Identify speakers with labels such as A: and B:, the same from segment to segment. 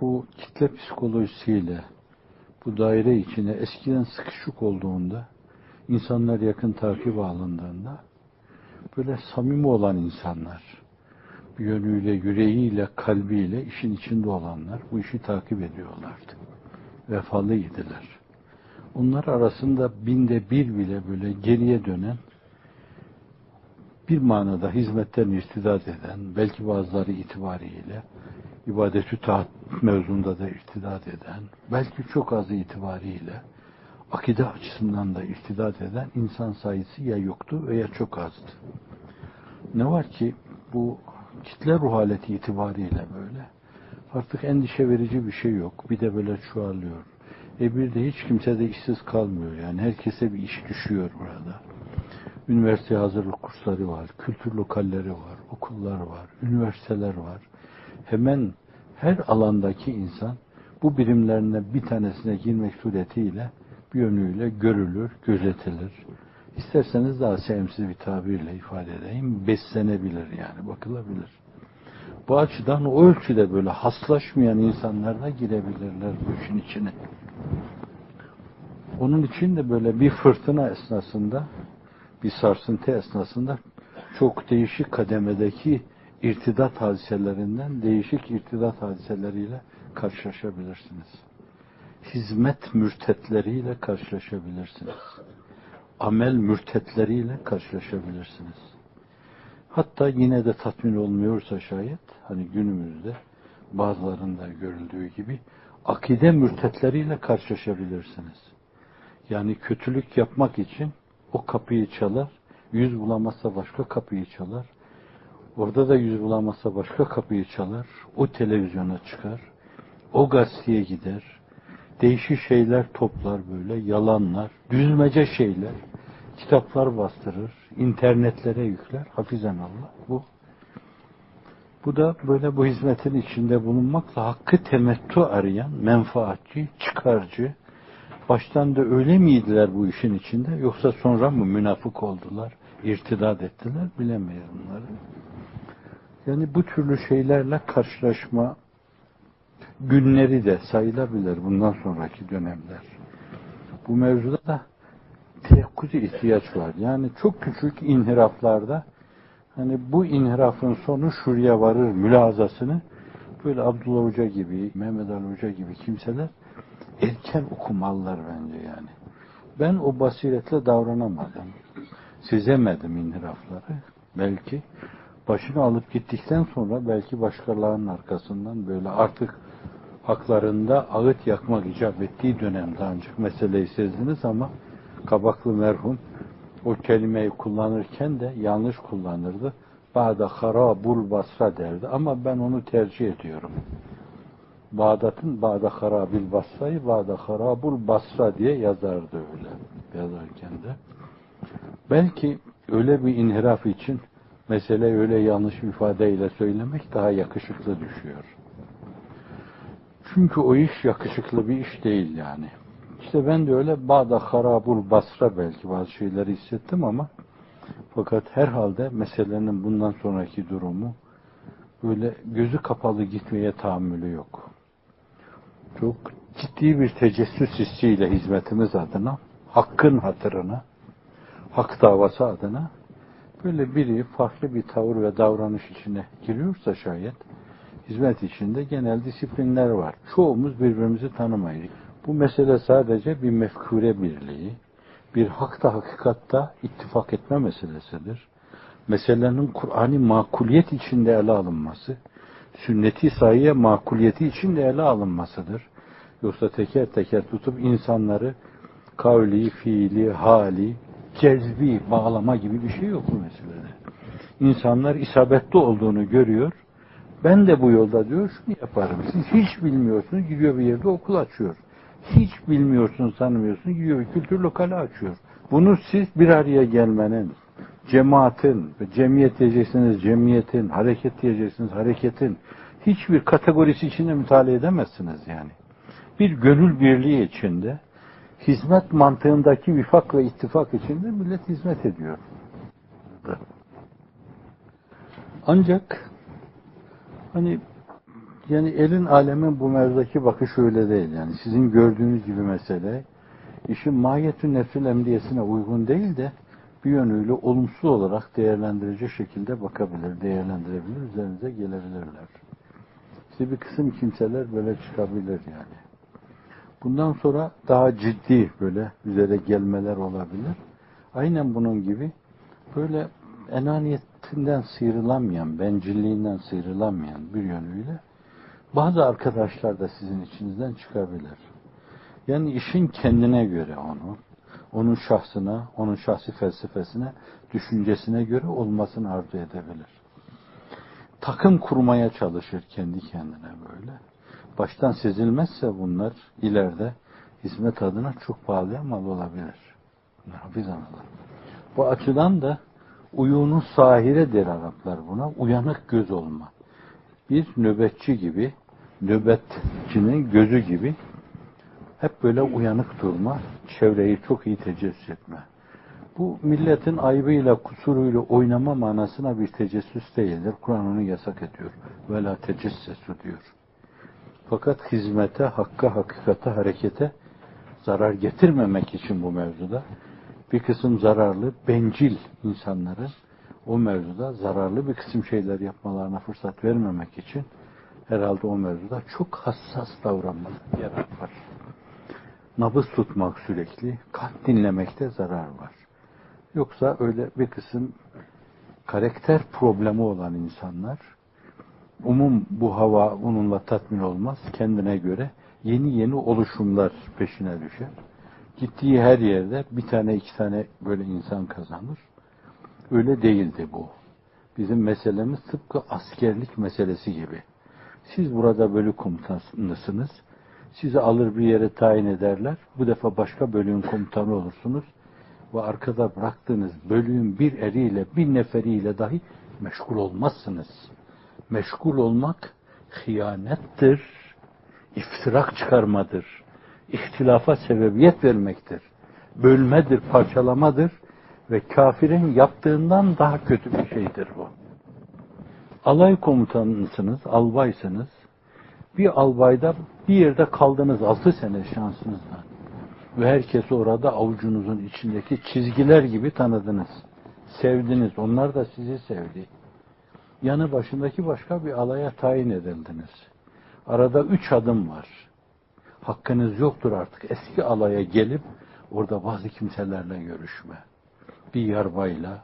A: bu kitle psikolojisiyle bu daire içine eskiden sıkışık olduğunda insanlar yakın takip alındığında böyle samimi olan insanlar yönüyle, yüreğiyle, kalbiyle işin içinde olanlar bu işi takip ediyorlardı. Vefalıydılar. Onlar arasında binde bir bile böyle geriye dönen bir manada hizmetten irtidat eden, belki bazıları itibariyle ibadetü taat mevzunda da irtidat eden, belki çok az itibariyle akide açısından da irtidat eden insan sayısı ya yoktu veya çok azdı. Ne var ki bu kitle ruh haleti itibariyle böyle artık endişe verici bir şey yok. Bir de böyle çoğalıyor. E bir de hiç kimse de işsiz kalmıyor. Yani herkese bir iş düşüyor burada. Üniversite hazırlık kursları var, kültür lokalleri var, okullar var, üniversiteler var. Hemen her alandaki insan bu birimlerinden bir tanesine girmek suretiyle bir yönüyle görülür, gözetilir. İsterseniz daha sevimsiz bir tabirle ifade edeyim, beslenebilir yani, bakılabilir. Bu açıdan o ölçüde böyle haslaşmayan insanlar da girebilirler bu işin içine. Onun için de böyle bir fırtına esnasında, bir sarsıntı esnasında çok değişik kademedeki irtidat hadiselerinden değişik irtidat hadiseleriyle karşılaşabilirsiniz. Hizmet mürtetleriyle karşılaşabilirsiniz. Amel mürtetleriyle karşılaşabilirsiniz. Hatta yine de tatmin olmuyorsa şayet, hani günümüzde bazılarında görüldüğü gibi akide mürtetleriyle karşılaşabilirsiniz. Yani kötülük yapmak için o kapıyı çalar, yüz bulamazsa başka kapıyı çalar, Orada da yüz bulamazsa başka kapıyı çalar, o televizyona çıkar, o gazeteye gider, değişik şeyler toplar böyle, yalanlar, düzmece şeyler, kitaplar bastırır, internetlere yükler, hafizan Allah bu. Bu da böyle bu hizmetin içinde bulunmakla hakkı temettü arayan, menfaatçi, çıkarcı, baştan da öyle miydiler bu işin içinde, yoksa sonra mı münafık oldular, irtidat ettiler, bilemeyiz bunları. Yani bu türlü şeylerle karşılaşma günleri de sayılabilir bundan sonraki dönemler. Bu mevzuda da teyakkuz ihtiyaç var. Yani çok küçük inhiraflarda hani bu inhirafın sonu şuraya varır mülazasını böyle Abdullah Hoca gibi, Mehmet Ali Hoca gibi kimseler erken okumalılar bence yani. Ben o basiretle davranamadım. Sezemedim inhirafları. Belki başını alıp gittikten sonra belki başkalarının arkasından böyle artık haklarında ağıt yakmak icap ettiği dönemde ancak meseleyi sezdiniz ama Kabaklı merhum o kelimeyi kullanırken de yanlış kullanırdı. Bağda harabul basra derdi ama ben onu tercih ediyorum. Bağdat'ın Bağda harabil basrayı Bağda harabul basra diye yazardı öyle yazarken de. Belki öyle bir inhiraf için mesele öyle yanlış ifadeyle söylemek daha yakışıklı düşüyor. Çünkü o iş yakışıklı bir iş değil yani. İşte ben de öyle Bağda Harabul Basra belki bazı şeyleri hissettim ama fakat herhalde meselenin bundan sonraki durumu böyle gözü kapalı gitmeye tahammülü yok. Çok ciddi bir tecessüs hissiyle hizmetimiz adına, hakkın hatırına, hak davası adına böyle biri farklı bir tavır ve davranış içine giriyorsa şayet hizmet içinde genel disiplinler var. Çoğumuz birbirimizi tanımayız. Bu mesele sadece bir mefkure birliği, bir hakta hakikatta ittifak etme meselesidir. Meselenin Kur'an'ı makuliyet içinde ele alınması, sünneti sahiye makuliyeti içinde ele alınmasıdır. Yoksa teker teker tutup insanları kavli, fiili, hali, cezbi bağlama gibi bir şey yok bu meselede. İnsanlar isabetli olduğunu görüyor. Ben de bu yolda diyor şunu yaparım. Siz hiç bilmiyorsunuz gidiyor bir yerde okul açıyor. Hiç bilmiyorsunuz tanımıyorsunuz gidiyor bir kültür lokali açıyor. Bunu siz bir araya gelmenin, cemaatin, cemiyet diyeceksiniz cemiyetin, hareket diyeceksiniz hareketin hiçbir kategorisi içinde mütalaa edemezsiniz yani. Bir gönül birliği içinde hizmet mantığındaki vifak ve ittifak içinde millet hizmet ediyor. Ancak hani Yani elin alemin bu mevzudaki bakışı öyle değil. Yani sizin gördüğünüz gibi mesele işin mahiyetün nefsül emniyesine uygun değil de bir yönüyle olumsuz olarak değerlendirecek şekilde bakabilir, değerlendirebilir, üzerinize gelebilirler. İşte bir kısım kimseler böyle çıkabilir yani. Bundan sonra daha ciddi böyle üzere gelmeler olabilir. Aynen bunun gibi böyle enaniyetinden sıyrılamayan, bencilliğinden sıyrılamayan bir yönüyle bazı arkadaşlar da sizin içinizden çıkabilir. Yani işin kendine göre onu, onun şahsına, onun şahsi felsefesine, düşüncesine göre olmasını arzu edebilir. Takım kurmaya çalışır kendi kendine böyle. Baştan sezilmezse bunlar ileride hizmet adına çok pahalıya mal olabilir. Hafiz analar. Bu açıdan da uyunu sahire der Araplar buna. Uyanık göz olma. Bir nöbetçi gibi, nöbetçinin gözü gibi hep böyle uyanık durma, çevreyi çok iyi tecessüs etme. Bu milletin aybıyla, kusuruyla oynama manasına bir tecessüs değildir. Kur'an onu yasak ediyor. Ve la tecessesu diyor. Fakat hizmete, hakka, hakikate, harekete zarar getirmemek için bu mevzuda bir kısım zararlı, bencil insanların o mevzuda zararlı bir kısım şeyler yapmalarına fırsat vermemek için herhalde o mevzuda çok hassas davranmalı yarar var. Nabız tutmak sürekli, kalp dinlemekte zarar var. Yoksa öyle bir kısım karakter problemi olan insanlar umum bu hava onunla tatmin olmaz. Kendine göre yeni yeni oluşumlar peşine düşer. Gittiği her yerde bir tane iki tane böyle insan kazanır. Öyle değildi bu. Bizim meselemiz tıpkı askerlik meselesi gibi. Siz burada bölük komutanısınız. Sizi alır bir yere tayin ederler. Bu defa başka bölüğün komutanı olursunuz. Ve arkada bıraktığınız bölüğün bir eriyle, bir neferiyle dahi meşgul olmazsınız. Meşgul olmak hıyanettir, iftirak çıkarmadır, ihtilafa sebebiyet vermektir, bölmedir, parçalamadır ve kafirin yaptığından daha kötü bir şeydir bu. Alay komutanısınız, albaysınız, bir albayda bir yerde kaldınız altı sene şansınızla. Ve herkesi orada avucunuzun içindeki çizgiler gibi tanıdınız. Sevdiniz. Onlar da sizi sevdi. Yanı başındaki başka bir alaya tayin edildiniz. Arada üç adım var. Hakkınız yoktur artık. Eski alaya gelip orada bazı kimselerle görüşme. Bir yarbayla,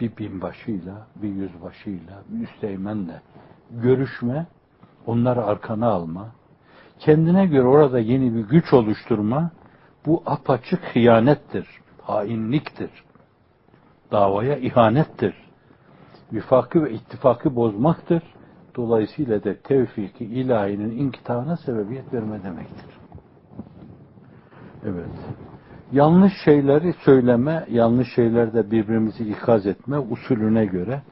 A: bir binbaşıyla, bir yüzbaşıyla, bir üsteğmenle görüşme, onları arkana alma, kendine göre orada yeni bir güç oluşturma, bu apaçık hıyanettir, hainliktir, davaya ihanettir, vifakı ve ittifakı bozmaktır. Dolayısıyla da tevfiki ilahinin inkitahına sebebiyet verme demektir. Evet. Yanlış şeyleri söyleme, yanlış şeylerde birbirimizi ikaz etme usulüne göre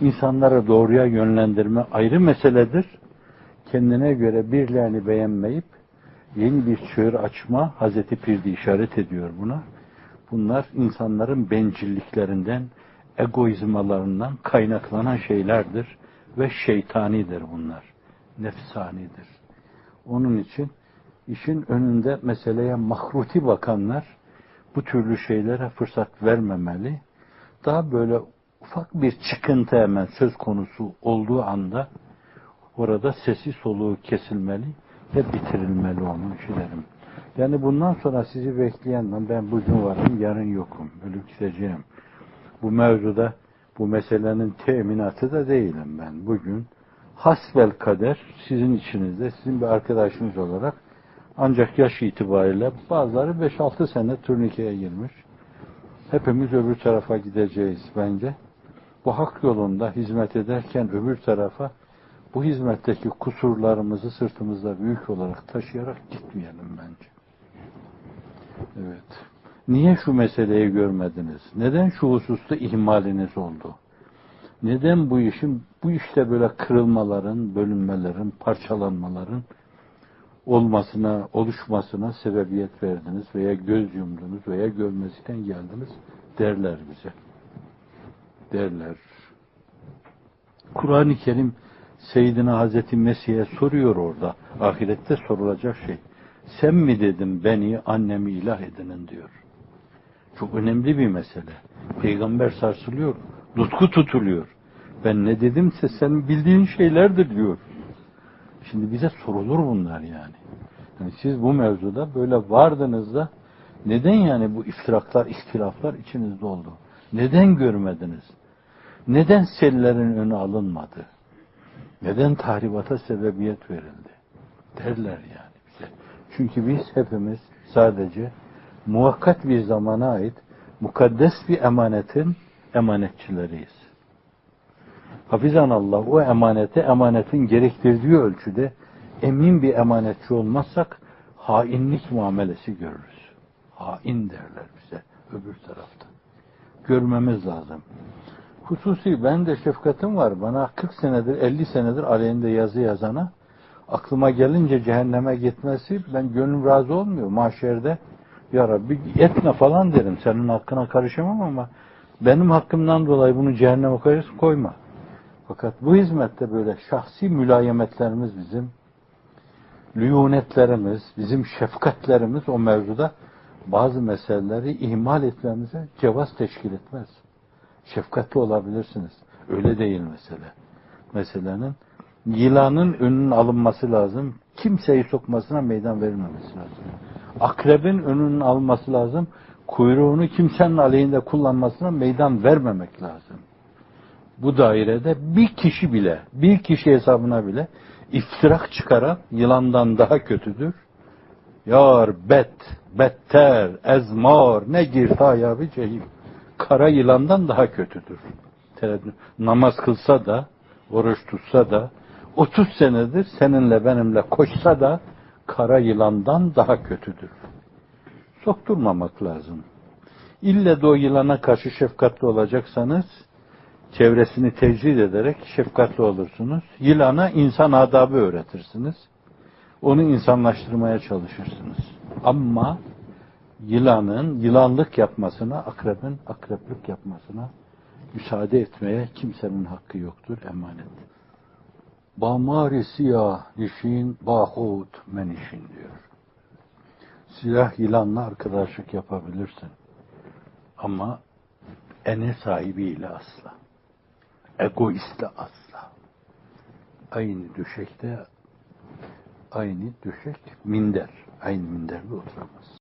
A: insanları doğruya yönlendirme ayrı meseledir. Kendine göre birilerini beğenmeyip yeni bir çığır açma Hazreti Pirdi işaret ediyor buna. Bunlar insanların bencilliklerinden, egoizmalarından kaynaklanan şeylerdir ve şeytanidir bunlar. Nefsanidir. Onun için işin önünde meseleye mahruti bakanlar bu türlü şeylere fırsat vermemeli. Daha böyle ufak bir çıkıntı hemen söz konusu olduğu anda orada sesi soluğu kesilmeli ve bitirilmeli onun işlerim. Yani bundan sonra sizi bekleyen ben bugün varım, yarın yokum, ölüp gideceğim. Bu mevzuda bu meselenin teminatı da değilim ben. Bugün hasbel kader sizin içinizde, sizin bir arkadaşınız olarak ancak yaş itibariyle bazıları 5-6 sene turnikeye girmiş. Hepimiz öbür tarafa gideceğiz bence. Bu hak yolunda hizmet ederken öbür tarafa bu hizmetteki kusurlarımızı sırtımızda büyük olarak taşıyarak gitmeyelim bence. Evet. Niye şu meseleyi görmediniz? Neden şu hususta ihmaliniz oldu? Neden bu işin, bu işte böyle kırılmaların, bölünmelerin, parçalanmaların olmasına, oluşmasına sebebiyet verdiniz veya göz yumdunuz veya görmezlikten geldiniz derler bize. Derler. Kur'an-ı Kerim Seyyidina Hazreti Mesih'e soruyor orada. Ahirette sorulacak şey. Sen mi dedim beni annemi ilah edinin diyor. Çok önemli bir mesele. Peygamber sarsılıyor. Tutku tutuluyor. Ben ne dedimse senin bildiğin şeylerdir diyor. Şimdi bize sorulur bunlar yani. yani siz bu mevzuda böyle vardınız da neden yani bu iftiraklar, ihtilaflar içinizde oldu? Neden görmediniz? Neden sellerin önü alınmadı? Neden tahribata sebebiyet verildi? Derler yani bize. Çünkü biz hepimiz sadece muvakkat bir zamana ait mukaddes bir emanetin emanetçileriyiz. Hafizan Allah o emanete emanetin gerektirdiği ölçüde emin bir emanetçi olmazsak hainlik muamelesi görürüz. Hain derler bize öbür tarafta. Görmemiz lazım. Hususi ben de şefkatim var. Bana 40 senedir 50 senedir aleyhinde yazı yazana aklıma gelince cehenneme gitmesi ben gönlüm razı olmuyor. Mahşerde ya Rabbi etme falan derim. Senin hakkına karışamam ama benim hakkımdan dolayı bunu cehenneme koyarız koyma. Fakat bu hizmette böyle şahsi mülayemetlerimiz bizim, lüyunetlerimiz, bizim şefkatlerimiz o mevzuda bazı meseleleri ihmal etmemize cevaz teşkil etmez. Şefkatli olabilirsiniz. Öyle değil mesele. Meselenin yılanın önünün alınması lazım. Kimseyi sokmasına meydan verilmemesi lazım. Akrebin önünün alınması lazım. Kuyruğunu kimsenin aleyhinde kullanmasına meydan vermemek lazım bu dairede bir kişi bile, bir kişi hesabına bile iftirak çıkaran yılandan daha kötüdür. Yar, bet, better, ezmar, ne girta bir cehim. Kara yılandan daha kötüdür. Namaz kılsa da, oruç tutsa da, 30 senedir seninle benimle koşsa da kara yılandan daha kötüdür. Sokturmamak lazım. İlle de o yılana karşı şefkatli olacaksanız çevresini tecrid ederek şefkatli olursunuz. Yılana insan adabı öğretirsiniz. Onu insanlaştırmaya çalışırsınız. Ama yılanın yılanlık yapmasına, akrebin akreplik yapmasına müsaade etmeye kimsenin hakkı yoktur, emanet. Bamari siyah işin bahut menişin diyor. Silah yılanla arkadaşlık yapabilirsin. Ama ene sahibiyle asla egoiste asla. Aynı düşekte aynı düşek minder. Aynı minderde oturamaz.